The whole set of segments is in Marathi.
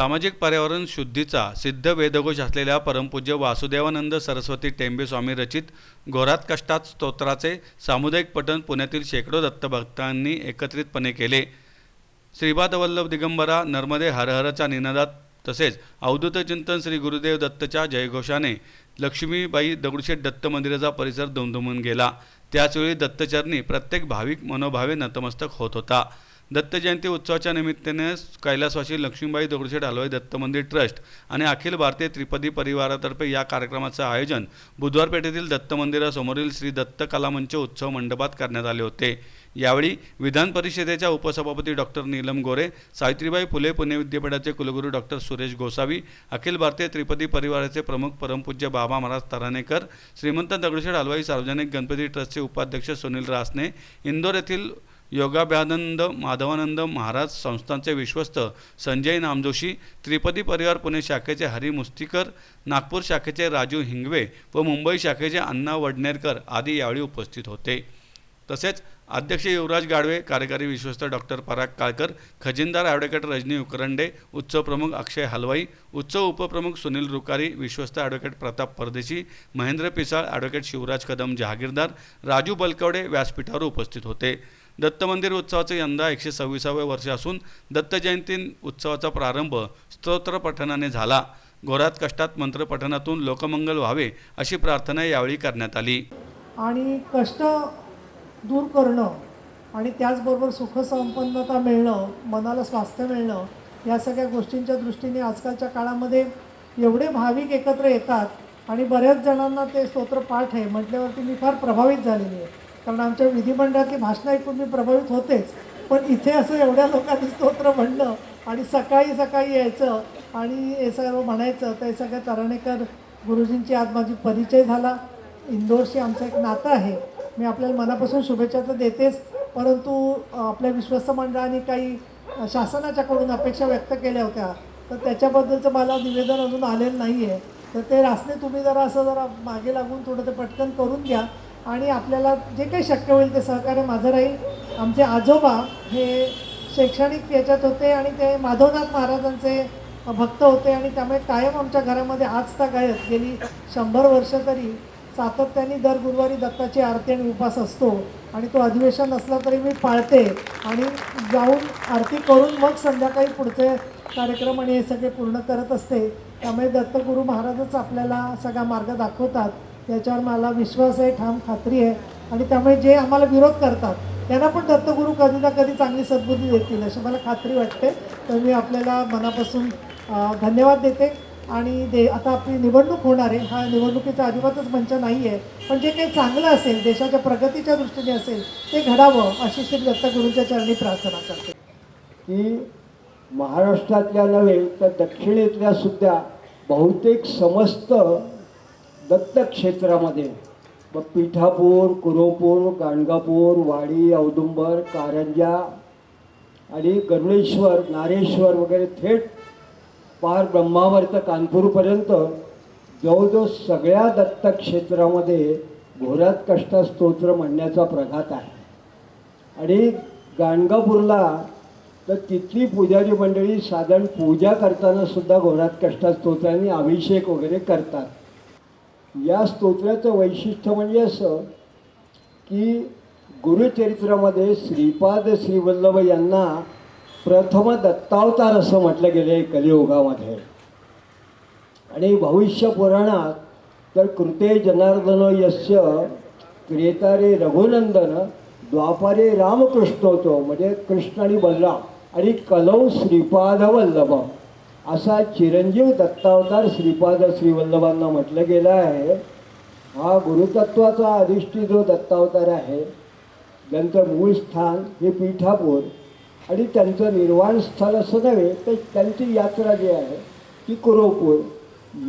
सामाजिक पर्यावरण शुद्धीचा सिद्ध वेदघोष असलेल्या परमपूज्य वासुदेवानंद सरस्वती टेंबे स्वामी रचित घोरात कष्टात स्तोत्राचे सामुदायिक पठण पुण्यातील शेकडो दत्तभक्तांनी एकत्रितपणे केले. श्रीपाद वल्लभ दिगंबरा नर्मदे हरहरच्या निनादात तसेच अवधूत चिंतन श्री गुरुदेव दत्तच्या जयघोषाने लक्ष्मीबाई दगडूशेठ दत्त मंदिराचा परिसर दुमदुमून गेला. त्याचवेळी दत्तचरणी प्रत्येक भाविक मनोभावे नतमस्तक होत होता. दत्त जयंती उत्सवाच्या निमित्ताने कैलासवासी लक्ष्मीबाई दगडूशेठ हलवाई दत्त मंदिर ट्रस्ट आणि अखिल भारतीय त्रिपदी परिवारातर्फे या कार्यक्रमाचं आयोजन बुधवार पेठेतील दत्त मंदिरासमोरील श्री दत्त कलामंच उत्सव मंडपात करण्यात आले होते. यावेळी विधान परिषदेच्या उपसभापती डॉक्टर नीलम गोरे सावित्रीबाई फुले पुणे विद्यापीठाचे कुलगुरू डॉक्टर सुरेश गोसावी अखिल भारतीय त्रिपदी परिवाराचे प्रमुख परमपूज्य बाबा महाराज तरानेकर श्रीमंत दगडूशेठ हलवाई सार्वजनिक गणपती ट्रस्टचे उपाध्यक्ष सुनील रासने इंदोर येथील योगाभ्यानंद माधवानंद महाराज संस्थांचे विश्वस्त संजय नामजोशी त्रिपदी परिवार पुणे शाखेचे हरी मुस्तीकर नागपूर शाखेचे राजू हिंगवे व मुंबई शाखेचे अण्णा वडनेरकर आदी यावेळी उपस्थित होते. तसेच अध्यक्ष युवराज गाडवे कार्यकारी विश्वस्त डॉक्टर पराग काळकर खजिनदार ॲडव्होकेट रजनी उकरंडे उत्सव प्रमुख अक्षय हलवाई उत्सव उपप्रमुख सुनील रुकारी विश्वस्त ॲडव्होकेट प्रताप परदेशी महेंद्र पिसाळ ॲडव्होकेट शिवराज कदम जहागीरदार राजू बलकवडे व्यासपीठावर उपस्थित होते. दत्त मंदिर उत्सवाचे यंदा एकशे सव्वीसावे वर्ष असून दत्त जयंती उत्सवाचा प्रारंभ स्तोत्रपठणाने झाला. घोरात कष्टात मंत्रपठणातून लोकमंगल व्हावे अशी प्रार्थना यावेळी करण्यात आली. आणि कष्ट दूर करणं आणि त्याचबरोबर सुखसंपन्नता मिळणं मनाला स्वास्थ्य मिळणं या सगळ्या गोष्टींच्या दृष्टीने आजकालच्या काळामध्ये एवढे भाविक एकत्र येतात आणि बऱ्याच जणांना ते स्तोत्र पाठ आहे. म्हटल्यावरती मी फार प्रभावित झालेली आहे. कारण आमच्या विधिमंडळातली भाषणं ऐकून मी प्रभावित होतेच. पण इथे असं एवढ्या लोकांनी स्तोत्र म्हणलं आणि सकाळी सकाळी यायचं आणि हे सर्व म्हणायचं ते सगळ्या तरणेकर गुरुजींची आज माझी परिचय झाला. इंदोरशी आमचं एक नातं आहे. मी आपल्याला मनापासून शुभेच्छा तर देतेच परंतु आपल्या विश्वस्त मंडळाने काही शासनाच्याकडून अपेक्षा व्यक्त केल्या होत्या. तर त्याच्याबद्दलचं मला निवेदन अजून आलेलं नाही आहे तर ते रासने तुम्ही जरा असं जरा मागे लागून थोडं ते पटकन करून घ्या. आणि आपल्याला जे काही शक्य होईल ते सहकार्य माझं राहील. आमचे आजोबा हे शैक्षणिक याच्यात होते आणि ते माधवनाथ महाराजांचे भक्त होते आणि त्यामुळे कायम आमच्या घरामध्ये आज गायत गेली शंभर वर्ष तरी सातत्याने दर गुरुवारी दत्ताची आरती आणि उपास असतो आणि तो अधिवेशन असला तरी मी पाळते आणि जाऊन आरती करून मग संध्याकाळी पुढचे कार्यक्रम आणि हे सगळे पूर्ण करत असते. त्यामुळे दत्तगुरू महाराजच आपल्याला सगळा मार्ग दाखवतात. याच्यावर मला विश्वास आहे ठाम खात्री आहे. आणि त्यामुळे जे आम्हाला विरोध करतात त्यांना पण दत्तगुरू कधी ना कधी चांगली सद्बुद्धी देतील अशी मला खात्री वाटते. तर मी आपल्याला मनापासून धन्यवाद देते. आणि दे आता आपली निवडणूक होणार आहे. हा निवडणुकीचा अजिबातच मंच नाही आहे पण जे काही चांगलं असेल देशाच्या प्रगतीच्या दृष्टीने असेल ते घडावं अशी श्री दत्तगुरूंच्या चरणी प्रार्थना करते. की महाराष्ट्रातल्या नव्हे तर दक्षिणेतल्या सुद्धा बहुतेक समस्त दत्तक्षेत्रामध्ये मग पिठापूर कुरोपूर गाणगापूर वाडी औदुंबर कारंजा आणि गरुडेश्वर नारेश्वर वगैरे थेट पार ब्रह्मावर्त कानपूरपर्यंत. जवळजवळ सगळ्या दत्तक्षेत्रामध्ये घोरात कष्ट स्तोत्र म्हणण्याचा प्रघात आहे. आणि गाणगापूरला तर तिथली पुजारी मंडळी साधारण पूजा करताना सुद्धा घोरात कष्टा स्तोत्राने अभिषेक वगैरे करतात. या स्तोत्राचं वैशिष्ट्य म्हणजे असं की गुरुचरित्रामध्ये श्रीपाद श्रीवल्लभ यांना प्रथम दत्तावतार असं म्हटलं गेलं आहे कलियुगामध्ये. आणि भविष्य पुराणात तर कृते जनार्दन यस्य क्रेतारे रघुनंदन द्वापारे रामकृष्णोतो म्हणजे कृष्ण आणि बलराम आणि कलौ श्रीपाद वल्लभ असा चिरंजीव दत्तावतार श्रीपाद श्रीवल्लभांना म्हटलं गेलं आहे हा गुरुतत्वाचा अधिष्ठी जो दत्तावतार आहे ज्यांचं मूळ स्थान हे पीठापूर आणि त्यांचं निर्वाण स्थळ असं नव्हे तर त्यांची यात्रा जी आहे ती कुरोपूर.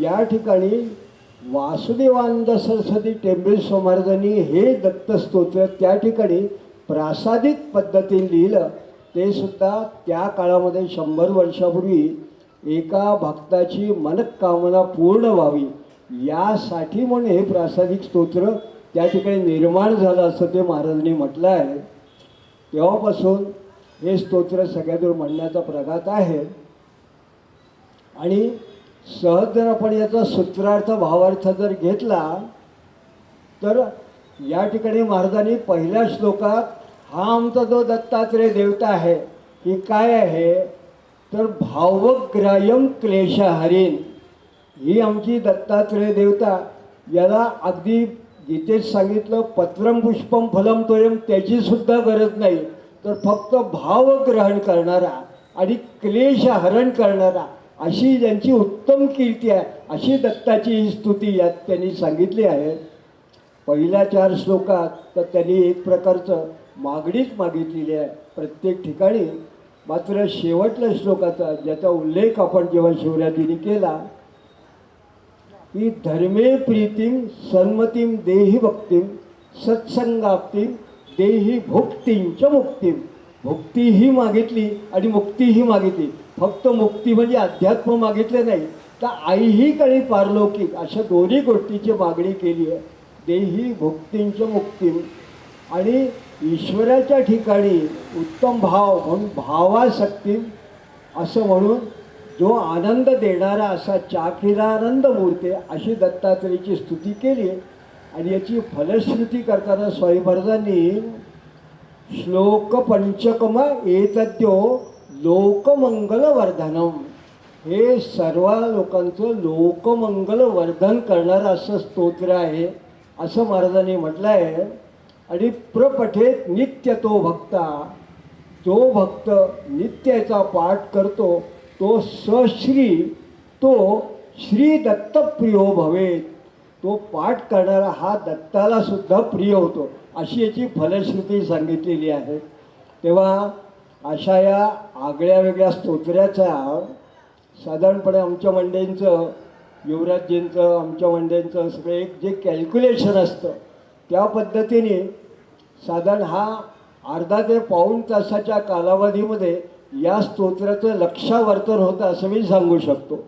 या ठिकाणी वासुदेवानंद सरस्वती टेंबे महाराजांनी हे दत्तस्तोत्र त्या ठिकाणी प्रासादिक पद्धतीने लिहिलं. ते सुद्धा त्या काळामध्ये शंभर वर्षापूर्वी एका भक्ताची मनकामना पूर्ण व्हावी यासाठी म्हणून हे प्रासादिक स्तोत्र त्या ठिकाणी निर्माण झालं असं ते महाराजांनी म्हटलं आहे. तेव्हापासून हे स्तोत्र सगळ्यातून म्हणण्याचा प्रघात आहे. आणि सहज जर आपण याचा सूत्रार्थ भावार्थ जर घेतला तर या ठिकाणी महाराजांनी पहिल्या श्लोकात हा आमचा जो दत्तात्रेय देवता आहे ही काय आहे? तर भावग्राह्यम क्लेशहरीन ही आमची दत्तात्रय देवता. याला अगदी गीतेत सांगितलं पत्रम पुष्पम फलम तोयम त्याची सुद्धा गरज नाही. तर फक्त भावग्रहण करणारा आणि क्लेश हरण करणारा अशी ज्यांची उत्तम कीर्ती आहे अशी दत्ताची ही स्तुती यात त्यांनी सांगितली आहे. पहिल्या चार श्लोकात तर त्यांनी एक प्रकारचं मागणीच मागितलेली आहे. प्रत्येक ठिकाणी मात्र शेवटल्या श्लोकाचा ज्याचा उल्लेख आपण जेव्हा शिवरात्रीने केला की धर्मे प्रीतीम सन्मतीम देही भक्तीम सत्संगाप्तीम देही भुक्तींच मुक्तीम भुक्तीही मागितली आणि मुक्तीही मागितली. फक्त मुक्ती म्हणजे अध्यात्म मागितले नाही तर आईही कळी पारलौकिक अशा दोन्ही गोष्टीची मागणी केली आहे. देही भुक्तींच मुक्तीम आणि ईश्वराच्या ठिकाणी उत्तम भाव म्हणून भावासक्ती असं म्हणून जो आनंद देणारा असा चाकिरानंद मूर्ती अशी दत्तात्रेयची स्तुती केली आणि याची फलश्रुती करताना स्वामी श्लोक पंचकम एतद्यो लोकमंगल वर्धनम हे सर्व लोकांचं लोकमंगल वर्धन करणारं असं स्तोत्र आहे असं महाराजांनी म्हटलं आहे आणि प्रपठेत नित्य तो भक्ता जो भक्त नित्याचा पाठ करतो तो सश्री तो श्री दत्तप्रियो भवेत. तो पाठ करणारा हा दत्ताला सुद्धा प्रिय होतो. अशी याची फलश्रुती सांगितलेली आहे. तेव्हा अशा या आगळ्या वेगळ्या स्तोत्र्याचा साधारणपणे आमच्या मंडळींचं युवराजजींचं आमच्या मंडळींचं सगळं एक जे कॅल्क्युलेशन असतं त्या पद्धतीने साधारण हा अर्धा ते पाऊण तासाच्या कालावधीमध्ये या स्तोत्राचं लक्षावर्तन होतं असं मी सांगू शकतो.